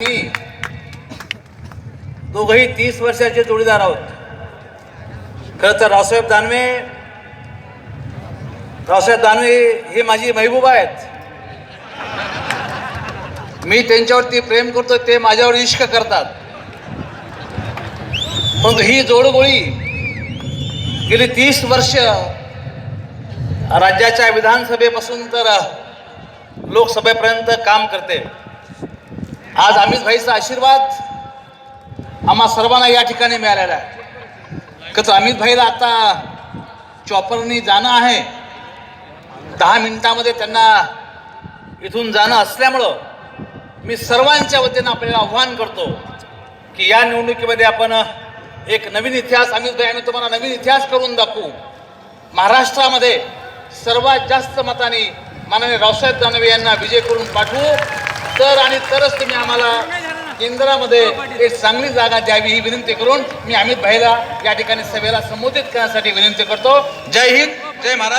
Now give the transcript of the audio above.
मी दोघही तीस वर्षाचे जोडीदार आहोत. खरं तर रावसाहेब दानवे रावसाहेब दानवे हे माझी महबूब आहेत. मी त्यांच्यावरती प्रेम करतो ते माझ्यावर इश्क करतात. पण ही जोडगोळी गेली तीस वर्ष राज्याच्या विधानसभेपासून तर लोकसभेपर्यंत काम करते. आज अमित भाईचा आशीर्वाद आम्हा सर्वांना या ठिकाणी मिळालेला आहे. कसं अमित भाईला आता चॉपरनी जाणं आहे. दहा मिनिटामध्ये त्यांना इथून जाणं असल्यामुळं मी सर्वांच्या वतीनं आपल्याला आव्हान करतो की या निवडणुकीमध्ये आपण एक नवीन इतिहास अमित भाई आम्ही तुम्हाला नवीन इतिहास करून दाखवू. महाराष्ट्रामध्ये सर्वात जास्त मताने माननीय रावसाहेब दानवे यांना विजय करून पाठवू. तर आणि तरच तुम्ही आम्हाला केंद्रामध्ये एक चांगली जागा द्यावी ही विनंती करून मी अमित भाईला या ठिकाणी सभेला संबोधित करण्यासाठी विनंती करतो. जय हिंद जय महाराज